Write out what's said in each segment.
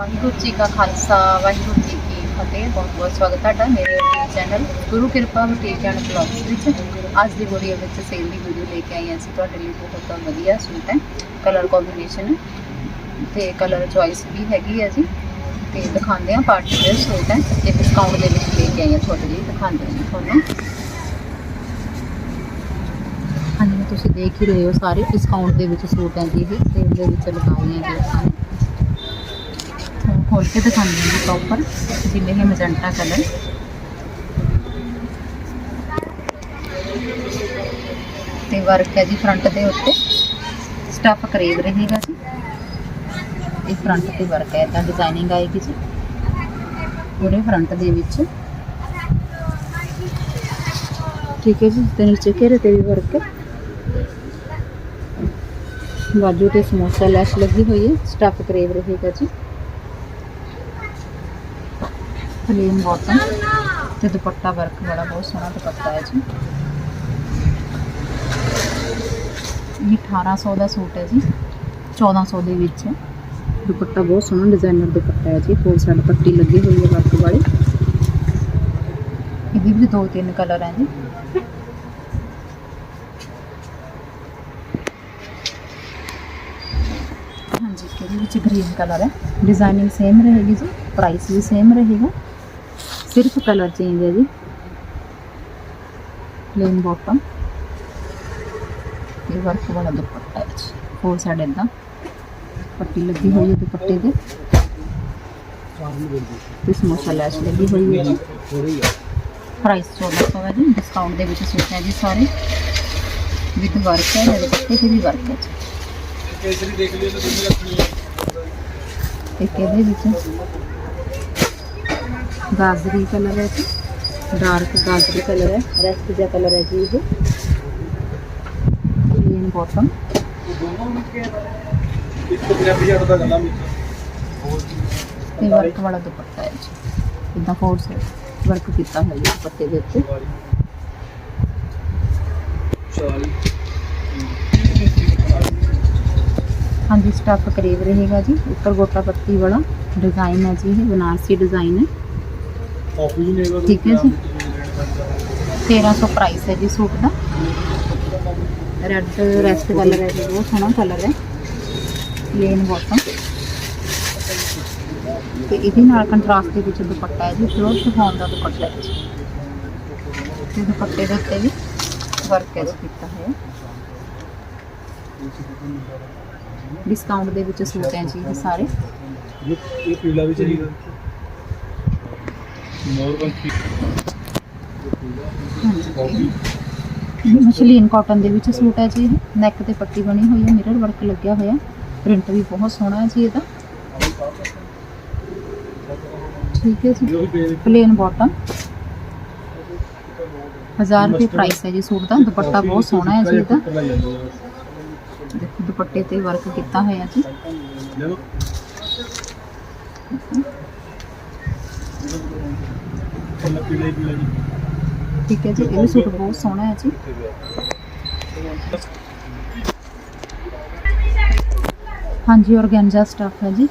ਵਾਹਿਗੁਰੂ ਜੀ ਕਾ ਖਾਲਸਾ, ਵਾਹਿਗੁਰੂ ਜੀ ਕੀ ਫਤਿਹ। ਬਹੁਤ ਬਹੁਤ ਸਵਾਗਤ ਤੁਹਾਡਾ ਮੇਰੇ YouTube ਚੈਨਲ ਗੁਰੂ ਕਿਰਪਾ ਬੁਟੀਕ ਬਲੌਗਸ ਵਿੱਚ। ਅੱਜ ਦੀ ਵੀਡੀਓ ਵਿੱਚ ਸੇਲ ਦੀ ਵੀਡੀਓ ਲੈ ਕੇ ਆਈ ਹਾਂ ਅਸੀਂ। ਤੁਹਾਡੇ ਲਈ ਬਹੁਤ ਵਧੀਆ ਸੂਟ ਹੈ। ਕਲਰ ਕੰਬੀਨੇਸ਼ਨ ਤੇ ਕਲਰ ਚੋਇਸ ਵੀ ਹੈਗੀ ਹੈ ਜੀ। ਤੇ ਦਿਖਾਉਂਦੇ ਹਾਂ ਪਾਰਟੀ ਵੇਅਰ ਸੂਟ ਹੈ। ਤੇ ਡਿਸਕਾਊਂਟ ਦੇ ਵਿੱਚ ਲੈ ਕੇ ਆਈ ਹਾਂ ਤੁਹਾਡੇ ਲਈ, ਦਿਖਾਉਂਦੇ ਹਾਂ ਤੁਹਾਨੂੰ। ਹਾਂਜੀ, ਤੁਸੀਂ ਦੇਖ ਹੀ ਰਹੇ ਹੋ ਸਾਰੇ ਡਿਸਕਾਊਂਟ ਦੇ ਵਿੱਚ ਸੂਟ ਹੈ ਜੀ ਇਹ। ਸੇਲ ਦੇ ਵਿੱਚ ਲਗਾਏ ਹੈ ਜੀ ਆਪਾਂ ਨੇ ਤੁਹਾਨੂੰ ਖੋਲ ਕੇ ਦਿਖਾਉਂਦੀ ਹਾਂ ਜੀ ਪ੍ਰੋਪਰ ਜਿਵੇਂ ਇਹ ਮਜੰਟਾ ਕਲਰ ਤੇ ਵਰਕ ਹੈ ਜੀ ਫਰੰਟ ਦੇ ਉੱਤੇ ਸਟੱਫ ਕਰੀਬ ਰਹੇਗਾ ਜੀ ਇਹ ਫਰੰਟ ਤੇ ਵਰਕ ਹੈ ਇਦਾਂ ਡਿਜ਼ਾਈਨਿੰਗ ਆਏਗੀ ਜੀ ਪੂਰੇ ਫਰੰਟ ਦੇ ਵਿੱਚ ਠੀਕ ਹੈ ਜੀ ਤੇ ਨੀਚੇ ਘੇਰੇ ਤੇ ਵੀ ਵਰਕ ਹੈ ਬਾਜੂ ਤੇ ਸਮੋਸਾ ਲੈਸ਼ ਲੱਗੀ ਹੋਈ ਹੈ ਸਟੱਫ ਕਰੇਵ ਰਹੇਗਾ ਜੀ ਪਲੇਨ ਬਾਟਮ ਤੇ ਦੁਪੱਟਾ ਵਰਕ ਵਾਲਾ ਬਹੁਤ ਸੋਹਣਾ ਦੁਪੱਟਾ ਹੈ ਜੀ। ਇਹ 1800 ਦਾ ਸੂਟ ਹੈ ਜੀ। 1400 ਦੇ ਵਿੱਚ ਹੈ। ਦੁਪੱਟਾ ਬਹੁਤ ਸੋਹਣਾ ਡਿਜ਼ਾਈਨਰ ਦੁਪੱਟਾ ਹੈ ਜੀ। ਫੋਰ ਸਾਈਡ ਪੱਟੀ ਲੱਗੀ ਹੋਈ ਹੈ ਵਰਕ ਵਾਲੀ। ਇਹਦੇ ਵੀ ਦੋ ਤਿੰਨ ਕਲਰ ਹੈ ਜੀ। ਹਾਂਜੀ, ਇਹਦੇ ਵਿੱਚ ਗ੍ਰੀਨ ਕਲਰ ਹੈ। ਡਿਜ਼ਾਈਨਿੰਗ ਸੇਮ ਰਹੇਗੀ ਜੀ। ਪ੍ਰਾਈਸ ਵੀ ਸੇਮ ਰਹੇਗਾ। ਸਿਰਫ ਕਲਰ ਚੇਂਜ ਹੈ ਜੀ। ਪਲੇਨ ਬਾਟਮ ਇਹ ਵਰਕ ਵਾਲਾ ਦੁਪੱਟਾ ਹੈ ਜੀ। ਫੋਰ ਸਾਈਡ ਇਦਾਂ ਪੱਟੀ ਲੱਗੀ ਹੋਈ ਹੈ ਦੁਪੱਟੇ ਦੇ ਤੇ ਸਮੋਸਾ ਲੈਸ਼ ਲੱਗੀ ਹੋਈ ਹੈ ਜੀ। ਪ੍ਰਾਈਸ 1400 ਹੈ ਜੀ। ਡਿਸਕਾਊਂਟ ਦੇ ਵਿੱਚ ਸੂਟ ਹੈ ਜੀ ਸਾਰੇ। ਵਿਦ ਵਰਕ ਹੈ ਇਹਦੇ ਦੁਪੱਟੇ ਤੇ ਵੀ ਵਰਕ ਹੈ ਜੀ। ਕੇਸਰੀ ਦੇਖ ਲਿਓ ਤੁਸੀਂ ਰੱਖਣੀ ਹੈ ਇੱਕ ਇਹਦੇ ਵਿੱਚ ਗਾਜਰੀ ਕਲਰ ਹੈ ਜੀ। ਡਾਰਕ ਗਾਜਰੀ ਕਲਰ ਹੈ। ਰੈਸਟ ਜਿਹਾ ਕਲਰ ਹੈ ਜੀ ਇਹ। ਪਲੇਨ ਬਾਟਮ ਇੱਕ ਵਰਕ ਵਾਲਾ ਦੁਪੱਟਾ ਹੈ ਜੀ। ਇਦਾਂ ਫੋਰ ਸਾਈਡ ਵਰਕ ਕੀਤਾ ਹੋਇਆ ਹੈ ਦੁਪੱਟੇ ਦੇ ਉੱਤੇ। 40 ਹਾਂਜੀ ਸਟੱਫ ਕਰੀਬ ਰਹੇਗਾ ਜੀ। ਉੱਪਰ ਗੋਟਾ ਪੱਤੀ ਵਾਲਾ ਡਿਜ਼ਾਈਨ ਹੈ ਜੀ ਇਹ। ਬਨਾਰਸੀ ਡਿਜ਼ਾਈਨ ਹੈ। ਠੀਕ ਹੈ ਜੀ। 1300 ਪ੍ਰਾਈਸ ਹੈ ਜੀ ਸੂਟ ਦਾ। ਰੈੱਡ ਰੈਸਟ ਕਲਰ ਹੈ ਜੀ ਬਹੁਤ ਸੋਹਣਾ ਕਲਰ ਹੈ। ਪਲੇਨ ਬਾਟਮ ਤੇ ਇਹਦੇ ਨਾਲ ਕੰਟਰਾਸਟ ਦੇ ਵਿੱਚ ਦੁਪੱਟਾ ਹੈ ਜੀ ਪਿਓਰ ਸ਼ਿਫੋਨ ਦਾ ਦੁਪੱਟਾ ਹੈ ਜੀ। ਤੇ ਦੁਪੱਟੇ ਦੇ ਉੱਤੇ ਵੀ ਵਰਕ ਹੈ ਜੀ ਕੀਤਾ ਹੋਇਆ ਡਿਸਕਾਊਂਟ ਦੇ ਵਿੱਚ ਸੂਟ ਹੈ ਜੀ ਇਹ ਸਾਰੇ। ਇਹ ਇਹ ਪੀਲਾ ਵੀ ਚਾਹੀਦਾ ਮੋਰ ਮਸ਼ਲੀਨ ਕਾਟਨ ਦੇ ਵਿੱਚ ਸੂਟ ਹੈ ਜੀ ਨੈਕ ਤੇ ਪੱਟੀ ਬਣੀ ਹੋਈ ਹੈ ਮਿਰਰ ਵਰਕ ਲੱਗਿਆ ਹੋਇਆ। ਪ੍ਰਿੰਟ ਵੀ ਬਹੁਤ ਸੋਹਣਾ ਹੈ ਜੀ ਇਹਦਾ। ਠੀਕ ਹੈ ਜੀ। ਪਲੇਨ ਬਾਟਮ 1000 ਰੁਪਏ ਪ੍ਰਾਈਸ ਹੈ ਜੀ ਸੂਟ ਦਾ। ਦੁਪੱਟਾ ਬਹੁਤ ਸੋਹਣਾ ਹੈ ਜੀ ਇਹਦਾ। ਦੁਪੱਟੇ ਤੇ ਵਰਕ ਕੀਤਾ ਹੋਇਆ ਜੀ। ਲੈ ਪੀਲਾ ਪੀਲਾ ਜੀ ਠੀਕ ਹੈ ਜੀ ਇਹ ਵੀ ਸੂਟ ਬਹੁਤ ਸੋਹਣਾ ਹੈ ਜੀ। ਹਾਂਜੀ, ਔਰਗੈਂਜਾ ਸਟਫ ਹੈ ਜੀ।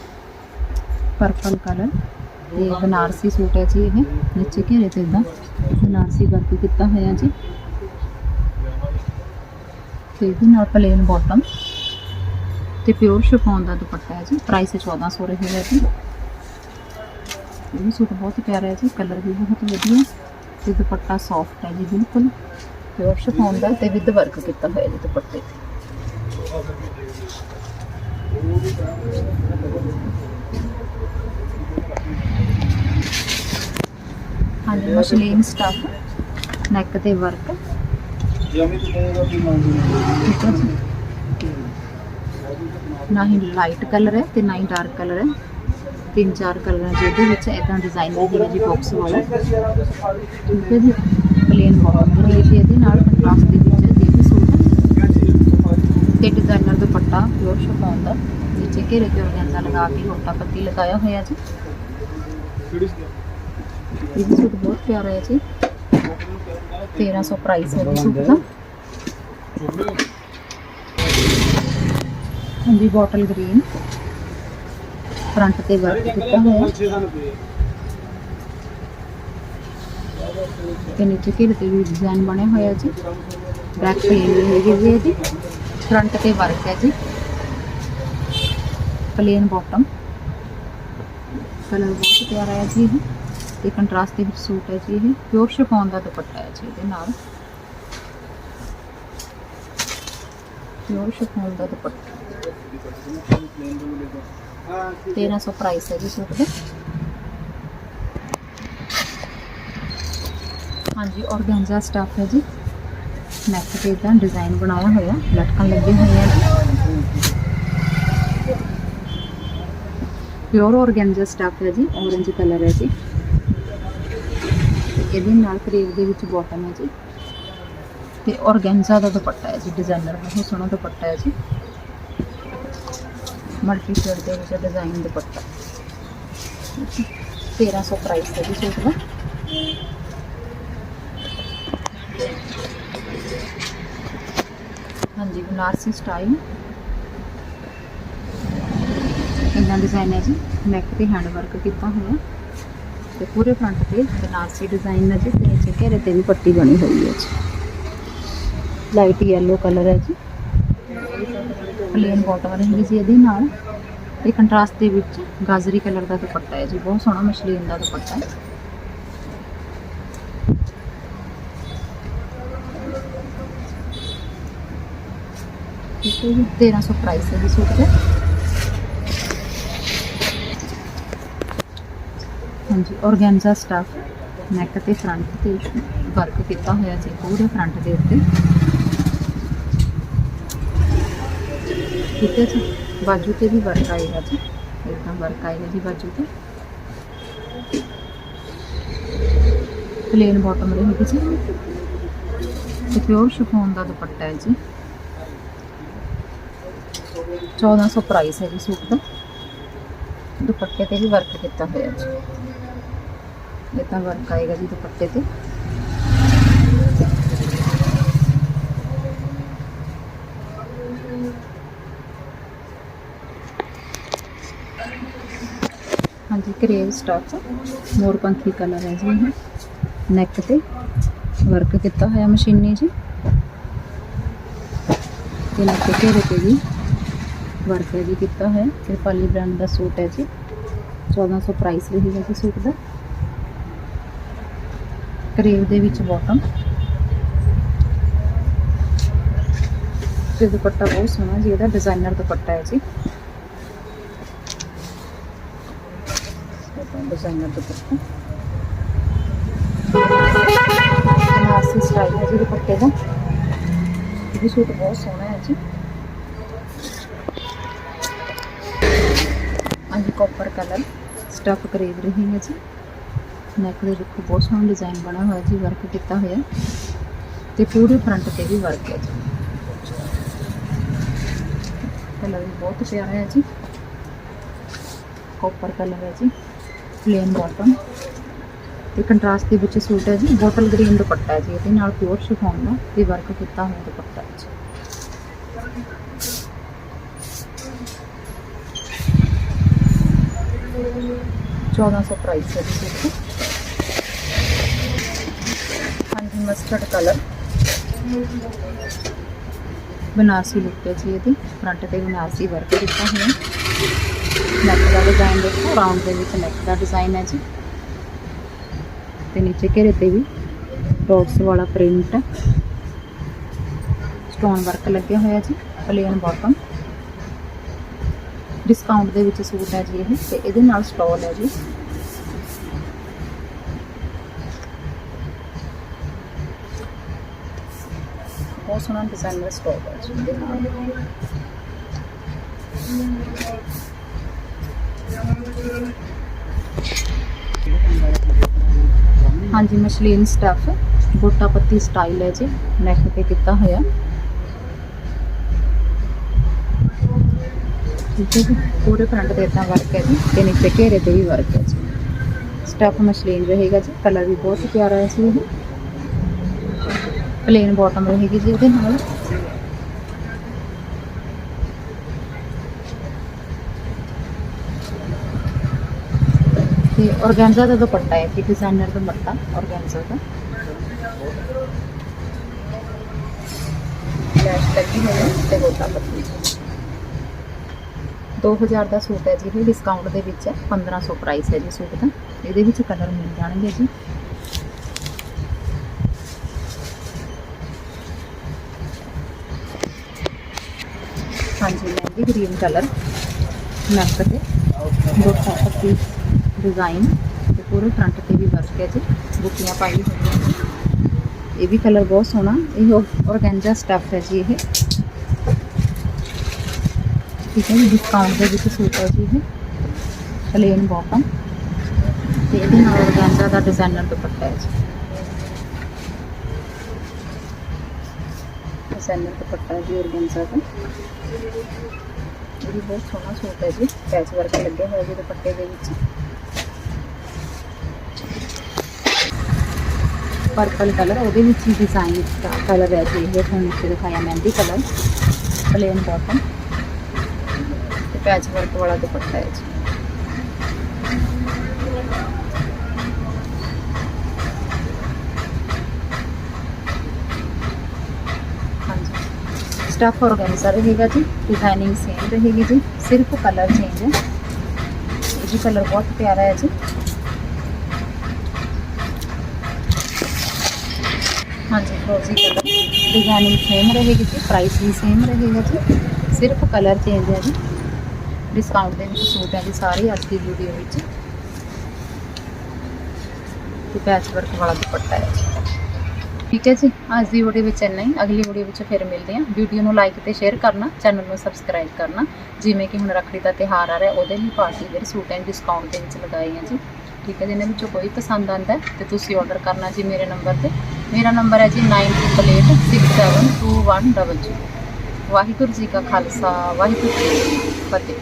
ਪਰਪਲ ਕਲਰ ਤੇ ਬਨਾਰਸੀ ਸੂਟ ਹੈ ਜੀ ਇਹ। ਨੀਚੇ ਘੇਰੇ ਤੇ ਇਦਾਂ ਬਨਾਰਸੀ ਵਰਕ ਕੀਤਾ ਹੋਇਆ ਜੀ। ਤੇ ਇਹਦੇ ਨਾਲ ਪਲੇਨ ਬਾਟਮ ਤੇ ਪਿਓਰ ਸ਼ਿਫੋਨ ਦਾ ਦੁਪੱਟਾ ਹੈ ਜੀ। ਪ੍ਰਾਈਸ 1400 ਰਹੇਗਾ ਜੀ। ਇਹ ਵੀ ਸੂਟ ਬਹੁਤ ਪਿਆਰਾ ਹੈ ਜੀ ਕਲਰ ਵੀ ਬਹੁਤ ਵਧੀਆ ਤੇ ਦੁਪੱਟਾ ਸੌਫਟ ਹੈ ਜੀ, ਬਿਲਕੁਲ। ਪਿਓਰ ਸ਼ਿਫੋਨ ਦਾ ਤੇ ਵਿਦ ਵਰਕ ਕੀਤਾ ਹੋਇਆ ਜੀ ਦੁਪੱਟੇ ਤੇ। ਹਾਂਜੀ ਮਸ਼ਲੀਨ ਸਟਫ ਨੈਕ ਤੇ ਵਰਕ ਹੈ ਨਾ ਹੀ ਲਾਈਟ ਕਲਰ ਹੈ ਤੇ ਨਾ ਹੀ ਡਾਰਕ ਕਲਰ ਹੈ। ਤਿੰਨ ਚਾਰ ਕਲਰ ਹੈ ਜਿਹਦੇ ਵਿੱਚ ਇਦਾਂ ਡਿਜ਼ਾਈਨ ਲੱਗੀ ਹੈ ਜੀ ਬਾਕਸ ਵਾਲਾ। ਠੀਕ ਹੈ ਜੀ? ਪਲੇਨ ਬਾਟਮ ਹੈ ਇਹਦੇ ਨਾਲ ਕੰਟਰਾਸਟ ਦੇ ਵਿੱਚ ਹੈ ਜੀ ਸੂਟ ਤੇ ਡਿਜ਼ਾਈਨਰ ਦੁਪੱਟਾ ਪਿਓਰ ਸ਼ਿਫੋਨ ਦਾ। ਨੀਚੇ ਘੇਰੇ ਤੇ ਔਰਗੈਂਜ਼ਾ ਲਗਾ ਕੇ ਗੋਟਾ ਪੱਤੀ ਲਗਾਇਆ ਹੋਇਆ ਜੀ। ਇਹ ਵੀ ਸੂਟ ਬਹੁਤ ਪਿਆਰਾ ਹੈ ਜੀ। 1300 ਪ੍ਰਾਈਸ ਹੈ ਜੀ ਸੂਟ ਦਾ। ਹਾਂਜੀ ਬੋਟਲ ਗ੍ਰੀਨ ਫਰੰਟ ਤੇ ਵਰਕ ਕੀਤਾ ਹੋਇਆ। 6000 ਰੁਪਏ ਤੇ ਨੀਚੇ ਘੇਰੇ ਤੇ ਵੀ ਡਿਜ਼ਾਈਨ ਬਣਿਆ ਹੋਇਆ ਜੀ। ਬੈਕ ਪਲੇਨ ਵੀ ਹੈਗੀ ਜੀ ਇਹਦੀ। ਫਰੰਟ ਤੇ ਵਰਕ ਹੈ ਜੀ। ਪਲੇਨ ਬਾਟਮ ਕਲਰ ਬਹੁਤ ਪਿਆਰਾ ਹੈ ਜੀ ਇਹ। ਤੇ ਕੰਟਰਾਸਟ ਦੇ ਵਿੱਚ ਸੂਟ ਹੈ ਜੀ ਇਹ। ਪਿਓਰ ਸ਼ਿਫੋਨ ਦਾ ਦੁਪੱਟਾ ਹੈ ਜੀ ਇਹਦੇ ਨਾਲ। ਪਿਓਰ ਸ਼ਿਫੋਨ ਦਾ ਦੁਪੱਟਾ। 1300 ਪ੍ਰਾਈਸ ਹੈ ਜੀ ਸੂਟ ਦਾ। ਹਾਂਜੀ ਔਰਗੈਂਜ਼ਾ ਸਟਾਫ ਹੈ ਜੀ। ਨੈਕ ਤੇ ਦਾ ਡਿਜ਼ਾਈਨ ਬਣਾਇਆ ਹੋਇਆ, ਲਟਕਣ ਲੱਗੇ ਹੋਏ ਆ ਪਿਓਰ ਔਰਗੈਂਜ਼ਾ ਸਟਾਫ ਹੈ ਜੀ ਔਰੇਂਜ ਕਲਰ ਹੈ ਜੀ। ਇਹਦੇ ਨਾਲ ਕਰੇਵ ਦੇ ਵਿੱਚ ਬਾਟਮ ਹੈ ਜੀ। ਤੇ ਔਰਗੈਂਜ਼ਾ ਦਾ ਦੁਪੱਟਾ ਹੈ ਜੀ ਡਿਜ਼ਾਈਨਰ ਬਹੁਤ ਸੋਹਣਾ ਦੁਪੱਟਾ ਹੈ ਜੀ। ਮਲਟੀ ਸ਼ੇਡ ਦੇ ਵਿੱਚ ਡਿਜ਼ਾਈਨ ਦੁਪੱਟਾ। 1300 ਪ੍ਰਾਈਸ ਹੈ ਜੀ ਸੂਟ ਦਾ ਹਾਂਜੀ, ਬਨਾਰਸੀ ਸਟਾਈਲ ਇਹਨਾਂ ਡਿਜ਼ਾਈਨ ਹੈ ਜੀ। ਨੈਕ ਤੇ ਹੈਂਡ ਵਰਕ ਕੀਤਾ ਹੋਇਆ। ਤੇ ਪੂਰੇ ਫਰੰਟ ਤੇ ਬਨਾਰਸੀ ਡਿਜ਼ਾਈਨ ਹੈ ਜੀ। ਤੇ ਘੇਰੇ ਤੇ ਵੀ ਪੱਟੀ ਬਣੀ ਹੋਈ ਹੈ ਜੀ। ਲਾਈਟ ਯੈਲੋ ਕਲਰ ਹੈ ਜੀ। ਪਲੇਨ ਬਾਟਮ ਰਹੇਗੀ ਜੀ ਇਹਦੇ ਨਾਲ। ਤੇ ਕੰਟਰਾਸਟ ਦੇ ਵਿੱਚ ਗਾਜ਼ਰੀ ਕਲਰ ਦਾ ਦੁਪੱਟਾ ਹੈ ਜੀ, ਬਹੁਤ ਸੋਹਣਾ ਮਸ਼ਲੀਨ ਦਾ ਦੁਪੱਟਾ ਹੈ। ਠੀਕ ਹੈ ਜੀ 1300 ਪ੍ਰਾਈਸ ਹੈ ਜੀ ਸੂਟ ਦਾ। ਹਾਂਜੀ ਔਰਗੈਂਜ਼ਾ ਸਟਾਫ ਨੈਕ ਤੇ ਫਰੰਟ ਤੇ ਵਰਕ ਕੀਤਾ ਹੋਇਆ ਜੀ, ਪੂਰੇ ਫਰੰਟ ਦੇ ਉੱਤੇ। ਠੀਕ ਹੈ ਜੀ। ਬਾਜੂ ਤੇ ਵੀ ਵਰਕ ਆਏਗਾ ਜੀ। ਇਦਾਂ ਵਰਕ ਆਏਗਾ ਜੀ ਬਾਜੂ ਤੇ। ਪਲੇਨ ਬਾਟਮ ਰਹੇਗੀ ਜੀ। ਤੇ ਪਿਓਰ ਸ਼ਿਫੋਨ ਦਾ ਦੁਪੱਟਾ ਹੈ ਜੀ। 1400 ਪ੍ਰਾਈਸ ਹੈ ਜੀ ਸੂਟ ਦਾ। ਦੁਪੱਟੇ ਤੇ ਵੀ ਵਰਕ ਕੀਤਾ ਹੋਇਆ ਜੀ। ਇਹ ਤਾਂ ਵਰਕ ਆਏਗਾ ਜੀ ਦੁਪੱਟੇ ਤੇ। ਹਾਂਜੀ ਕਰੇਵ ਸਟਾਫ ਮੋਰਪੰਖੀ ਕਲਰ ਹੈ ਜੀ ਇਹ। ਨੈਕ ਤੇ ਵਰਕ ਕੀਤਾ ਹੋਇਆ ਮਸ਼ੀਨੀ ਜੀ। ਤੇ ਨੱਕ ਘੇਰੇ ਤੇ ਵੀ ਵਰਕ ਹੈ ਜੀ, ਕੀਤਾ ਹੋਇਆ। ਕਿਰਪਾਲੀ ਬ੍ਰਾਂਡ ਦਾ ਸੂਟ ਹੈ ਜੀ। 1400 ਪ੍ਰਾਈਸ ਰਹੇਗਾ ਜੀ ਸੂਟ ਦਾ। ਕਰੇਵ ਦੇ ਵਿੱਚ ਬਾਟਮ ਤੇ ਦੁਪੱਟਾ ਬਹੁਤ ਸੋਹਣਾ ਜੀ, ਇਹਦਾ ਡਿਜ਼ਾਈਨਰ ਦੁਪੱਟਾ ਹੈ ਜੀ। ਡਿਜ਼ਾਈਨਰ ਦੁਪੱਟਾ ਨਾਸੀ ਸਟਾਈਲ ਹੈ ਜੀ ਦੁਪੱਟੇ ਦਾ ਇਹ ਵੀ ਸੂਟ ਬਹੁਤ ਸੋਹਣਾ ਹੈ ਜੀ ਹਾਂਜੀ ਕਾਪਰ ਕਲਰ ਸਟਫ ਕਰੇਵ ਰਹੀ ਹੈ ਜੀ ਨੈਕ ਦੇ ਦੇਖੋ ਬਹੁਤ ਸੋਹਣਾ ਡਿਜ਼ਾਈਨ ਬਣਾ ਹੋਇਆ ਜੀ ਵਰਕ ਕੀਤਾ ਹੋਇਆ ਤੇ ਪੂਰੇ ਫਰੰਟ ਤੇ ਵੀ ਵਰਕ ਹੈ ਜੀ ਕਲਰ ਵੀ ਬਹੁਤ ਪਿਆਰਾ ਹੈ ਜੀ ਕਾਪਰ ਕਲਰ ਹੈ ਜੀ ਪਲੇਨ ਬਾਟਮ ਤੇ ਕੰਟਰਾਸਟ ਦੇ ਵਿੱਚ ਸੂਟ ਹੈ ਜੀ ਬੋਟਲ ਗ੍ਰੀਨ ਦੁਪੱਟਾ ਹੈ ਜੀ, ਇਹਦੇ ਨਾਲ ਪਿਓਰ ਸ਼ਿਫੋਨ ਦਾ ਤੇ ਵਰਕ ਕੀਤਾ ਹੋਇਆ ਦੁਪੱਟਾ ਹੈ ਜੀ। ਚੌਦਾਂ ਸੌ ਪ੍ਰਾਈਸ ਹੈ ਜੀ ਸੂਟ ਹਾਂਜੀ ਮਸਟਰਡ ਕਲਰ ਬਨਾਰਸੀ ਲੁੱਕ ਹੈ ਜੀ ਇਹਦੀ। ਫਰੰਟ ਤੇ ਬਨਾਰਸੀ ਵਰਕ ਕੀਤਾ ਹੋਇਆ। ਨੈਕ ਦਾ ਡਿਜ਼ਾਈਨ ਦੇਖੋ ਰਾਉਂਡ ਦੇ ਵਿੱਚ ਨੈਕ ਦਾ ਡਿਜ਼ਾਈਨ ਹੈ ਜੀ। ਤੇ ਨੀਚੇ ਘੇਰੇ ਤੇ ਵੀ ਡਾਟਸ ਵਾਲਾ ਪ੍ਰਿੰਟ ਸਟੋਨ ਵਰਕ ਲੱਗਿਆ ਹੋਇਆ ਜੀ ਪਲੇਨ ਬਾਟਮ ਡਿਸਕਾਊਂਟ ਦੇ ਵਿੱਚ ਸੂਟ ਹੈ ਜੀ ਇਹ, ਤੇ ਇਹਦੇ ਨਾਲ ਸਟਾਲ ਹੈ ਜੀ। ਬਹੁਤ ਸੋਹਣਾ ਡਿਜ਼ਾਈਨਰ ਸਟਾਲ ਹੈ ਜੀ। ਹਾਂਜੀ ਮਸ਼ਲੀਨ ਸਟਫ ਗੋਟਾ ਪੱਤੀ ਸਟਾਈਲ ਹੈ ਜੀ ਨੈਕ ਤੇ ਕੀਤਾ ਹੋਇਆ। ਠੀਕ ਹੈ ਪੂਰੇ ਫਰੰਟ ਤੇ ਇਦਾਂ ਵਰਕ ਹੈ ਜੀ, ਤੇ ਨੀਚੇ ਘੇਰੇ ਤੇ ਵੀ ਵਰਕ ਹੈ ਜੀ। ਸਟਫ ਮਸ਼ਲੀਨ ਰਹੇਗਾ ਜੀ ਕਲਰ ਵੀ ਬਹੁਤ ਪਿਆਰਾ ਹੈ ਜੀ ਇਹ ਪਲੇਨ ਬਾਟਮ ਰਹੇਗੀ ਜੀ ਇਹਦੇ ਨਾਲ। ਤੇ ਔਰਗੈਂਜ਼ਾ ਦਾ ਦੁਪੱਟਾ ਹੈ ਕਿ ਡਿਜ਼ਾਈਨਰ ਦੁਪੱਟਾ ਔਰਗੈਂਜ਼ਾ ਦਾ। ਲੈਸ਼ ਲੱਗੀ ਹੋਈ ਹੈ ਤੇ ਗੋਟਾ ਪੱਤੀ 2000 ਦਾ ਸੂਟ ਹੈ ਜੀ ਇਹ ਡਿਸਕਾਊਂਟ ਦੇ ਵਿੱਚ ਹੈ 1500 ਪ੍ਰਾਈਸ ਹੈ ਜੀ ਸੂਟ ਦਾ। ਇਹਦੇ ਵਿੱਚ ਕਲਰ ਮਿਲ ਜਾਣਗੇ ਜੀ। ਹਾਂਜੀ ਮਹਿੰਦੀ ਗ੍ਰੀਨ ਕਲਰ ਨੈਕ ਤੇ। ਗੋਟਾ ਪੱਤੀ ਡਿਜ਼ਾਈਨ ਤੇ ਪੂਰੇ ਫਰੰਟ ਤੇ ਵੀ ਵਰਕ ਹੈ ਜੀ। ਬੁੱਕੀਆਂ ਪਾਈ ਹੋਈਆਂ ਨੇ। ਇਹ ਵੀ ਕਲਰ ਬਹੁਤ ਸੋਹਣਾ। ਇਹ ਔਰਗੈਂਜਾ ਸਟਫ ਹੈ ਜੀ ਇਹ। ਠੀਕ ਹੈ ਜੀ ਡਿਸਕਾਊਂਟ ਦੇ ਵਿੱਚ ਸੂਟ ਹੈ ਜੀ ਇਹ। ਪਲੇਨ ਬਾਟਮ ਤੇ ਇਹਦੇ ਨਾਲ ਔਰਗੈਂਜਾ ਦਾ ਡਿਜ਼ਾਈਨਰ ਦੁਪੱਟਾ ਹੈ ਜੀ। ਡਿਜ਼ਾਈਨਰ ਦੁਪੱਟਾ ਹੈ ਜੀ ਔਰਗੈਂਜਾ ਦਾ। ਇਹ ਵੀ ਬਹੁਤ ਸੋਹਣਾ ਸੂਟ ਹੈ ਜੀ। ਪੈਚ ਵਰਕ ਲੱਗਿਆ ਹੋਇਆ ਜੀ ਦੁਪੱਟੇ ਦੇ ਵਿੱਚ। ਪਰਪਲ ਕਲਰ ਉਹਦੇ ਵਿੱਚ ਹੀ ਡਿਜ਼ਾਈਨ ਦਾ ਕਲਰ ਹੈ ਜੀ ਇਹ ਤੁਹਾਨੂੰ ਨੀਚੇ ਦਿਖਾਇਆ ਮਹਿੰਦੀ ਕਲਰ ਪਲੇਨ ਬਾਟਮ ਤੇ ਪੈਚ ਵਰਕ ਵਾਲਾ ਦੁਪੱਟਾ ਹੈ ਜੀ। ਹਾਂਜੀ। ਸਟਫ ਔਰਗੈਂਜ਼ਾ ਰਹੇਗਾ ਜੀ ਡਿਜ਼ਾਈਨਿੰਗ ਸੇਮ ਰਹੇਗੀ ਜੀ, ਸਿਰਫ ਕਲਰ ਚੇਂਜ ਹੈ। ਇਹ ਜੀ ਕਲਰ ਬਹੁਤ ਪਿਆਰਾ ਹੈ ਜੀ। ਹਾਂਜੀ ਫਰੋਜ਼ੀ ਕਲਰ। ਡਿਜ਼ਾਈਨਿੰਗ ਸੇਮ ਰਹੇਗੀ ਜੀ ਪ੍ਰਾਈਸ ਵੀ ਸੇਮ ਰਹੇਗਾ ਜੀ। ਸਿਰਫ ਕਲਰ ਚੇਂਜ ਹੈ ਜੀ। ਡਿਸਕਾਊਂਟ ਦੇ ਵਿੱਚ ਸੂਟ ਹੈ ਜੀ, ਸਾਰੇ ਅੱਜ ਦੀ ਵੀਡੀਓ ਵਿੱਚ। ਤੇ ਪੈਚ ਵਰਕ ਵਾਲਾ ਦੁਪੱਟਾ ਹੈ ਜੀ। ਠੀਕ ਹੈ ਜੀ, ਅੱਜ ਦੀ ਵੀਡੀਓ ਵਿੱਚ ਇੰਨਾ ਹੀ। ਅਗਲੀ ਵੀਡੀਓ ਵਿੱਚ ਫਿਰ ਮਿਲਦੇ ਹਾਂ। ਵੀਡੀਓ ਨੂੰ ਲਾਈਕ ਤੇ ਸ਼ੇਅਰ ਕਰਨਾ ਚੈਨਲ ਨੂੰ ਸਬਸਕ੍ਰਾਈਬ ਕਰਨਾ। ਜਿਵੇਂ ਕਿ ਹੁਣ ਰੱਖੜੀ ਦਾ ਤਿਹਾਰ ਆ ਰਿਹਾ, ਉਹਦੇ ਲਈ party wear suit and discount ਦੇ ਵਿੱਚ ਲਗਾਏ ਆ ਜੀ। ਠੀਕ ਹੈ ਜੀ ਵਿੱਚੋਂ ਕੋਈ ਪਸੰਦ ਆਂਦਾ ਹੈ, ਤੇ ਤੁਸੀਂ ਆਰਡਰ ਕਰਨਾ ਜੀ ਮੇਰੇ ਨੰਬਰ ਤੇ। ਮੇਰਾ ਨੰਬਰ ਹੈ ਜੀ 9886722100 ਵਾਹਿਗੁਰੂ ਜੀ ਕਾ ਖਾਲਸਾ, ਵਾਹਿਗੁਰੂ ਜੀ ਕੀ ਫਤਿਹ।